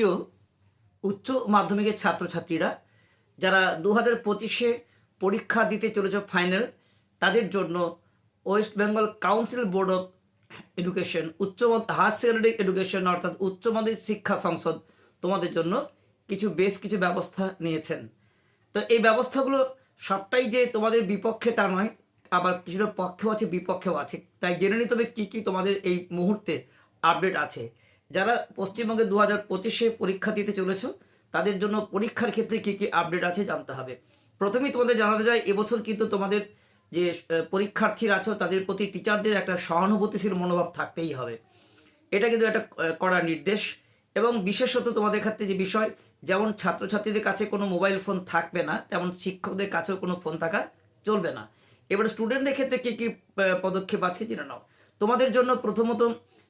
প্রিয় উচ্চ মাধ্যমিকের ছাত্রছাত্রীরা যারা দু হাজার পঁচিশে পরীক্ষা দিতে চলেছে ফাইনাল, তাদের জন্য West Bengal council board of education, উচ্চ হায়ার সেকেন্ডারি এডুকেশন অর্থাৎ উচ্চ মাধ্যমিক শিক্ষা সংসদ তোমাদের জন্য কিছু বেশ কিছু ব্যবস্থা নিয়েছেন। তো এই ব্যবস্থাগুলো সবটাই যে তোমাদের বিপক্ষে তা নয়, আবার কিছুটা পক্ষেও আছে, বিপক্ষেও আছে। তাই জেনে নিতে হবে কী কী তোমাদের এই মুহূর্তে আপডেট আছে। যারা পশ্চিমবঙ্গে দু হাজার পঁচিশে পরীক্ষা দিতে চলেছ, তাদের জন্য পরীক্ষার ক্ষেত্রে কী কী আপডেট আছে জানতে হবে। প্রথমেই তোমাদের জানাতে যায় এবছর কিন্তু তোমাদের যে পরীক্ষার্থীরা আছো, তাদের প্রতি টিচারদের একটা সহানুভূতিশীল মনোভাব থাকতেই হবে। এটা কিন্তু একটা কড়া নির্দেশ এবং বিশেষত তোমাদের ক্ষেত্রে যে বিষয়, যেমন ছাত্রছাত্রীদের কাছে কোনো মোবাইল ফোন থাকবে না, তেমন শিক্ষকদের কাছেও কোনো ফোন থাকা চলবে না। এবারে স্টুডেন্টদের ক্ষেত্রে কী কী পদক্ষেপ আছে জেনে নাও। তোমাদের জন্য প্রথমত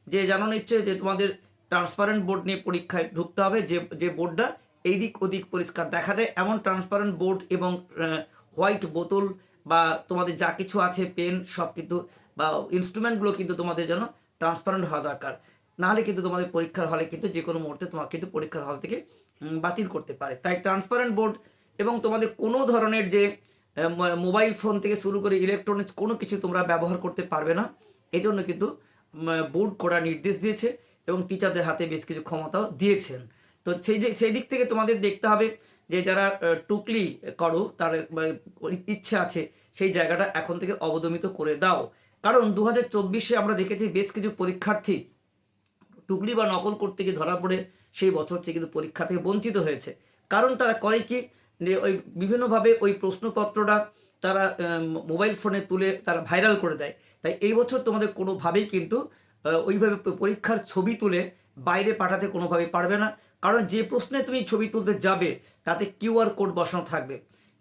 যে জানানো ইচ্ছে যে তোমাদের ট্রান্সপারেন্ট বোর্ড নিয়ে পরীক্ষায় ঢুকতে হবে, যে যে বোর্ডটা এই দিক ওদিক পরিষ্কার দেখা যায়। এমন ট্রান্সপারেন্ট বোর্ড এবং হোয়াইট বোতল বা তোমাদের যা কিছু আছে পেন সব কিন্তু, বা ইনস্ট্রুমেন্টগুলো কিন্তু তোমাদের যেন ট্রান্সপারেন্ট হওয়া দরকার। নাহলে কিন্তু তোমাদের পরীক্ষার হলে কিন্তু যে কোনো মুহূর্তে তোমাকে কিন্তু পরীক্ষার হল থেকে বাতিল করতে পারে। তাই ট্রান্সপারেন্ট বোর্ড এবং তোমাদের কোনো ধরনের যে মোবাইল ফোন থেকে শুরু করে ইলেকট্রনিক্স কোনো কিছু তোমরা ব্যবহার করতে পারবে না। এই জন্য কিন্তু বোর্ড করা নির্দেশ দিয়েছে। এবং টিচারদের হাতে বেশ কিছু ক্ষমতাও দিয়েছেন। তো সেই যে, সেই দিক থেকে তোমাদের দেখতে হবে যে, যারা টুকলি করো, তার ইচ্ছে আছে, সেই জায়গাটা এখন থেকে অবদমিত করে দাও। কারণ দু হাজার আমরা দেখেছি বেশ কিছু পরীক্ষার্থী টুকলি বা নকল করতে গিয়ে ধরা পড়ে, সেই বছর থেকে কিন্তু পরীক্ষা থেকে বঞ্চিত হয়েছে। কারণ তারা করে কি? যে, ওই বিভিন্নভাবে ওই প্রশ্নপত্রটা তারা মোবাইল ফোনে তুলে তারা ভাইরাল করে দেয়। তাই এই বছর তোমাদের কোনোভাবেই কিন্তু ওইভাবে পরীক্ষার ছবি তুলে বাইরে পাঠাতে কোনোভাবে পারবে না। কারণ যে প্রশ্নে তুমি ছবি তুলতে যাবে, তাতে কিউআর কোড বসানো থাকবে।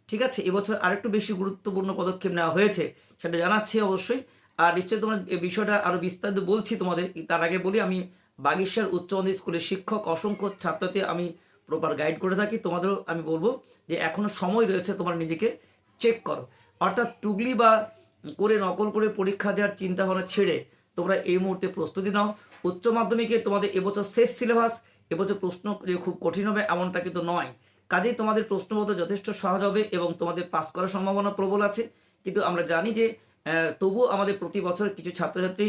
ঠিক আছে? এবছর আরেকটু বেশি গুরুত্বপূর্ণ পদক্ষেপ নেওয়া হয়েছে, সেটা জানাচ্ছি অবশ্যই। আর নিশ্চয়ই তোমার এই বিষয়টা আরও বিস্তারিত বলছি তোমাদের। তার আগে বলি, আমি বাগেশ্বর উচ্চ মাধ্যমিক স্কুলের শিক্ষক, অসংখ্য ছাত্রতে আমি প্রপার গাইড করে থাকি। তোমাদেরও আমি বলব যে এখনও সময় রয়েছে তোমার নিজেকে চেক করো। অর্থাৎ টুগলি বা করে নকল করে পরীক্ষা দেওয়ার চিন্তা ভাবনা ছেড়ে তোমরা এই মুহূর্তে প্রস্তুতি নাও। উচ্চ মাধ্যমিকে তোমাদের এবছর শেষ সিলেবাস। এবছর প্রশ্ন যে খুব কঠিন হবে এমনটা কিন্তু নয়। কাজেই তোমাদের প্রশ্নপত্র যথেষ্ট সহজ হবে এবং তোমাদের পাস করার সম্ভাবনা প্রবল আছে। কিন্তু আমরা জানি যে তবুও আমাদের প্রতি বছর কিছু ছাত্রছাত্রী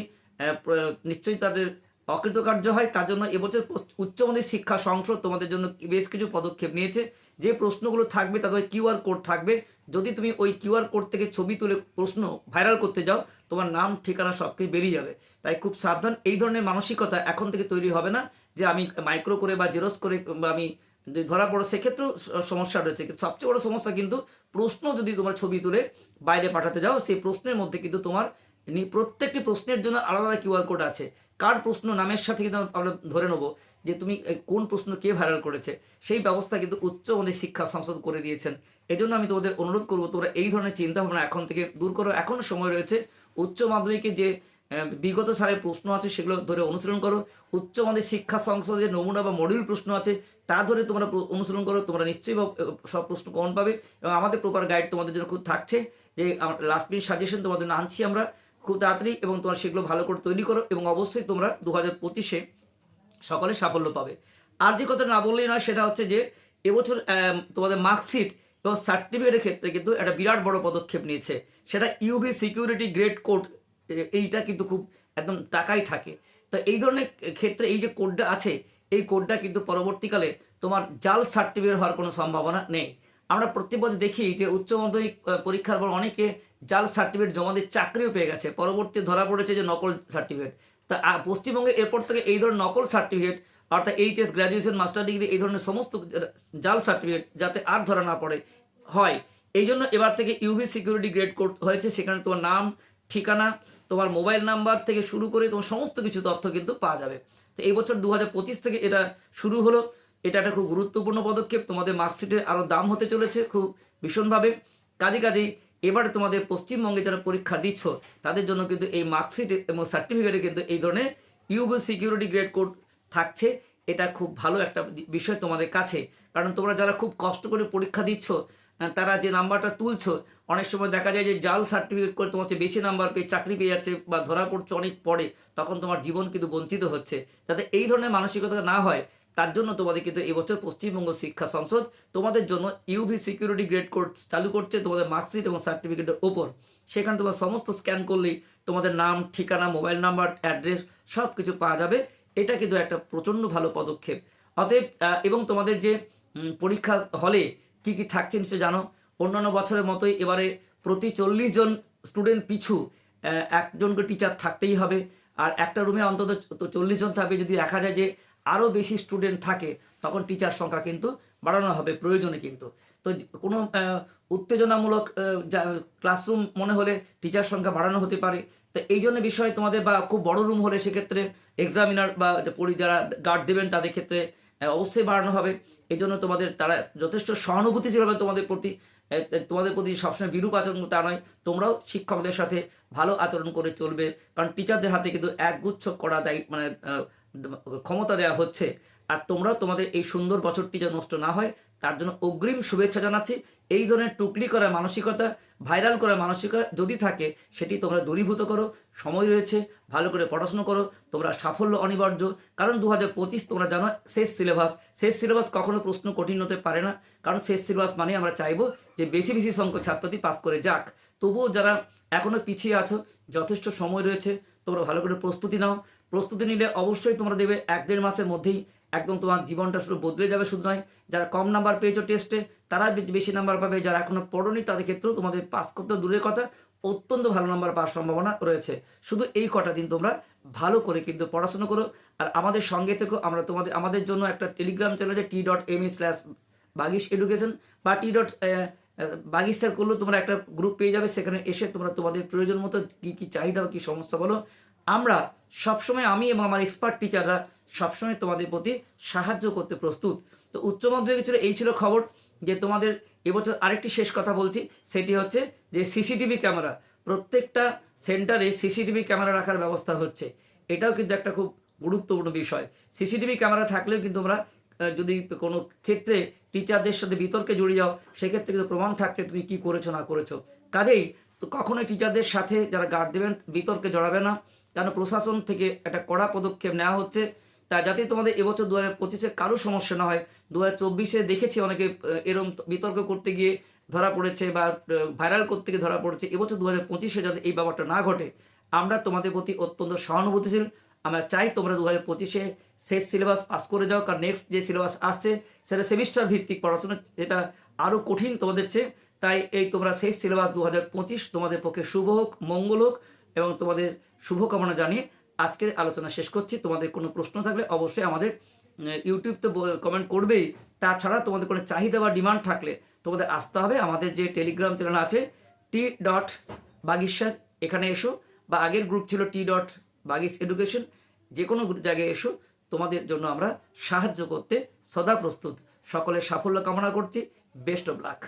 নিশ্চয়ই তাদের অকৃতকার্য হয়। তার জন্য এবছর উচ্চমাধ্যমিক উচ্চ শিক্ষা সংসদ তোমাদের জন্য বেশ কিছু পদক্ষেপ নিয়েছে। যে প্রশ্নগুলো থাকবে তাদের কিউআর কোড থাকবে। যদি তুমি ওই কিউআর কোড থেকে ছবি তুলে প্রশ্ন ভাইরাল করতে যাও, তোমার নাম, ঠিকানা সব কিছু বেরিয়ে যাবে। তাই খুব সাবধান। এই ধরনের মানসিকতা এখন থেকে তৈরি হবে না যে আমি মাইক্রো করে বা জেরক্স করে বা আমি যদি ধরা পড়ো, সেক্ষেত্রেও সমস্যা রয়েছে। সবচেয়ে বড় সমস্যা কিন্তু প্রশ্ন যদি তোমার ছবি তুলে বাইরে পাঠাতে যাও, সেই প্রশ্নের মধ্যে কিন্তু তোমার প্রত্যেকটি প্রশ্নের জন্য আলাদা আলাদা কিউআর কোড আছে। কার প্রশ্ন নামের সাথে কিন্তু আমরা ধরে নেব। যে তুমি কোন প্রশ্ন কে ভাইরাল করেছে, সেই ব্যবস্থা কিন্তু উচ্চ মাধ্যমিক শিক্ষা সংসদ করে দিয়েছেন। এজন্য আমি তোমাদের অনুরোধ করব, তোমরা এই ধরনের চিন্তা ভাবনা এখন থেকে দূর করো। এখনও সময় রয়েছে উচ্চ মাধ্যমিকে যে বিগত সালের প্রশ্ন আছে সেগুলো ধরে অনুসরণ করো। উচ্চ মাধ্যমিক শিক্ষা সংসদে নমুনা বা মডিউল প্রশ্ন আছে, তা ধরে তোমরা অনুসরণ করো। তোমরা নিশ্চয়ই সব প্রশ্ন কমন পাবে। এবং আমাদের প্রপার গাইড তোমাদের জন্য খুব থাকছে যে লাস্ট মিনিট সাজেশন তোমাদের আনছি আমরা। খুব তাড়াতাড়ি এবং তোমরা সেগুলো ভালো করে তৈরি করো। এবং অবশ্যই তোমরা দু হাজার পঁচিশে সকলে সাফল্য পাবে। আর যে কথা না বললেই নয়, সেটা হচ্ছে যে এবছর তোমাদের মার্কশিট এবং সার্টিফিকেটের ক্ষেত্রে কিন্তু একটা বিরাট বড় পদক্ষেপ নিয়েছে। সেটা ইউবি সিকিউরিটি গ্রেড কোড এইটা কিন্তু খুব একদম টাকাই থাকে। তো এই ধরনের ক্ষেত্রে এই যে কোডটা আছে, এই কোডটা কিন্তু পরবর্তীকালে তোমার জাল সার্টিফিকেট হওয়ার কোনো সম্ভাবনা নেই। আমরা প্রত্যেক বছর দেখি যে উচ্চ মাধ্যমিক পরীক্ষার পর অনেকে জাল সার্টিফিকেট জমা দিয়ে চাকরিও পেয়ে গেছে। পরবর্তী ধরা পড়েছে যে নকল সার্টিফিকেট। তা পশ্চিমবঙ্গে এরপর থেকে এই ধরনের নকল সার্টিফিকেট অর্থাৎ এইচএস গ্র্যাজুয়েশন মাস্টার ডিগ্রি এই ধরনের সমস্ত জাল সার্টিফিকেট যাতে আর ধরা না পড়ে, হয়। এই জন্য এবার থেকে ইউভি সিকিউরিটি গ্রেড কোড হয়েছে, সেখানে তোমার নাম, ঠিকানা, তোমার মোবাইল নাম্বার থেকে শুরু করে তোমার সমস্ত কিছু তথ্য কিন্তু পাওয়া যাবে। তো এই বছর দু হাজার পঁচিশ থেকে এটা শুরু হলো। এটা একটা খুব গুরুত্বপূর্ণ পদক্ষেপ। তোমাদের মার্কশিটের আরও দাম হতে চলেছে খুব ভীষণভাবে। কাজে কাজেই এবারে তোমাদের পশ্চিমবঙ্গে যারা পরীক্ষা দিচ্ছ, তাদের জন্য কিন্তু এই মার্কশিট এবং সার্টিফিকেটে কিন্তু এই ধরনের ইউবি সিকিউরিটি গ্রেড কোড থাকছে। এটা খুব ভালো একটা বিষয় তোমাদের কাছে। কারণ তোমরা যারা খুব কষ্ট করে পরীক্ষা দিচ্ছ তারা যে নাম্বারটা তুলছো, অনেক সময় দেখা যায় যে জাল সার্টিফিকেট করে তোমার বেশি নাম্বার পেয়ে চাকরি পেয়ে যাচ্ছে বা ধরা পড়ছে অনেক পরে, তখন তোমার জীবন কিন্তু বঞ্চিত হচ্ছে। যাতে এই ধরনের মানসিকতা না হয় তার জন্য তোমাদের কিন্তু এবছর পশ্চিমবঙ্গ শিক্ষা সংসদ তোমাদের জন্য ইউভি সিকিউরিটি গ্রেড কোর্স চালু করছে তোমাদের মার্কশিট এবং সার্টিফিকেটের ওপর সেখানে তোমার সমস্ত স্ক্যান করলেই তোমাদের নাম ঠিকানা মোবাইল নাম্বার অ্যাড্রেস সব কিছু পাওয়া যাবে। এটা কিন্তু একটা প্রচণ্ড ভালো পদক্ষেপ। অতএব এবং তোমাদের যে পরীক্ষা হলে কি কি থাকছে সে জানো? অন্যান্য বছরের মতোই এবারে প্রতি চল্লিশ জন স্টুডেন্ট পিছু আহ, একজন করে টিচার থাকতেই হবে। আর একটা রুমে অন্তত চল্লিশ জন থাকবে। যদি দেখা যায় যে আরও বেশি স্টুডেন্ট থাকে, তখন টিচার সংখ্যা কিন্তু বাড়ানো হবে, প্রয়োজনে কিন্তু। তো কোনো উত্তেজনামূলক ক্লাসরুম মনে হলে টিচার সংখ্যা বাড়ানো হতে পারে। তো এই জন্য বিষয়ে তোমাদের বা খুব বড় রুম হলে সেক্ষেত্রে এক্সামিনার বা পরি, যারা গার্ড দেবেন, তাদের ক্ষেত্রে অবশ্যই বাড়ানো হবে। এই জন্য তোমাদের তারা যথেষ্ট সহানুভূতিশীল হবে তোমাদের প্রতি। তোমাদের প্রতি সবসময় বিরূপ আচরণ তা নয়, তোমরাও শিক্ষকদের সাথে ভালো আচরণ করে চলবে। কারণ টিচারদের হাতে কিন্তু একগুচ্ছ করা দায়ী মানে ক্ষমতা দেওয়া হচ্ছে, আর তোমরাও তোমাদের এই সুন্দর বছরটি যেন নষ্ট না হয়, তার জন্য অগ্রিম শুভেচ্ছা জানাচ্ছি। এই ধরনের টুকলি করার মানসিকতা, ভাইরাল করার মানসিকতা যদি থাকে, সেটি তোমরা দূরীভূত করো, সময় রয়েছে, ভালো করে পড়াশুনো করো, তোমরা সাফল্য অনিবার্য। কারণ দু হাজার পঁচিশ তোমরা জানো, শেষ সিলেবাস। শেষ সিলেবাস কখনো প্রশ্ন কঠিন হতে পারে না। কারণ শেষ সিলেবাস মানে আমরা চাইব যে বেশি বেশি সংখ্যক ছাত্রটি পাস করে যাক। তবুও যারা এখনও পিছিয়ে আছো, যথেষ্ট সময় রয়েছে, তোমরা ভালো করে প্রস্তুতি নাও। প্রস্তুতি নিলে অবশ্যই তোমরা দেবে এক দেড় মাসের মধ্যেই একদম তোমার জীবনটা শুধু বদলে যাবে, শুধু নয়, যারা কম নাম্বার পেয়েছ টেস্টে তারা বেশি নাম্বার পাবে, যারা এখনও পড়োনি তাদের ক্ষেত্রেও তোমাদের পাস করতে দূরের কথা, অত্যন্ত ভালো নাম্বার পাওয়ার সম্ভাবনা রয়েছে। শুধু এই কটা দিন তোমরা ভালো করে কিন্তু পড়াশোনা করো, আর আমাদের সঙ্গে থেকেও আমরা তোমাদের, আমাদের জন্য একটা টেলিগ্রাম চ্যানেল আছে T dot M slash Bagish education বা টি ডট বাগিশ স্যার করলেও তোমরা একটা গ্রুপ পেয়ে যাবে, সেখানে এসে তোমরা তোমাদের প্রয়োজন মতো কী কী চাহিদা বা কী সমস্যা বলো আমরা সবসময় আমি এবং আমার এক্সপার্ট টিচাররা সবসময় তোমাদের প্রতি সাহায্য করতে প্রস্তুত। তো উচ্চ মাধ্যমিক ছিল এই ছিল খবর যে তোমাদের এবছর আরেকটি শেষ কথা বলছি, সেটি হচ্ছে যে সিসিটিভি ক্যামেরা প্রত্যেকটা সেন্টারে সিসিটিভি ক্যামেরা রাখার ব্যবস্থা হচ্ছে। এটাও কিন্তু একটা খুব গুরুত্বপূর্ণ বিষয়। সিসিটিভি ক্যামেরা থাকলেও কিন্তু আমরা যদি কোনো ক্ষেত্রে টিচারদের সাথে বিতর্কে জড়িয়ে যাও, সেক্ষেত্রে কিন্তু প্রমাণ থাকছে তুমি কি করেছ, না করেছ। কাজেই তো কখনোই টিচারদের সাথে যারা গার্ড দেবেন, বিতর্কে জড়াবে না। কেন প্রশাসন থেকে একটা কড়া পদক্ষেপ নেওয়া হচ্ছে। তা যাতে তোমাদের এবছর দু হাজার পঁচিশে কারও সমস্যা না হয় দু হাজার চব্বিশে দেখেছি অনেকে এরম বিতর্ক করতে গিয়ে ধরা পড়েছে বা ভাইরাল করতে গিয়ে ধরা পড়েছে, এবছর দু হাজার পঁচিশে যাতে এই ব্যাপারটা না ঘটে, আমরা তোমাদের প্রতি অত্যন্ত সহানুভূতিশীল। আমরা চাই তোমরা দু হাজার পঁচিশে শেষ সিলেবাস পাস করে যাও, কারণ নেক্সট যে সিলেবাস আসছে, সেটা সেমিস্টার ভিত্তিক পড়াশোনা এটা আরও কঠিন তোমাদের চেয়ে। তাই এই তোমরা শেষ সিলেবাস দু হাজার পঁচিশ তোমাদের পক্ষে শুভ হোক, মঙ্গল হোক এবং তোমাদের শুভকামনা জানিয়ে আজকের আলোচনা শেষ করছি। তোমাদের কোনো প্রশ্ন থাকলে অবশ্যই আমাদের ইউটিউব তো কমেন্ট করবেই। তাছাড়া তোমাদের কোনো চাহিদা বা ডিমান্ড থাকলে তোমাদের আসতে হবে। আমাদের যে টেলিগ্রাম চ্যানেল আছে টি ডট বাগিসার এখানে এসো। বা আগের গ্রুপ ছিল টি ডট বাগিস এডুকেশন যে কোনো জায়গায় এসো। তোমাদের জন্য আমরা সাহায্য করতে সদা প্রস্তুত। সকলের সাফল্য কামনা করছি। Best of luck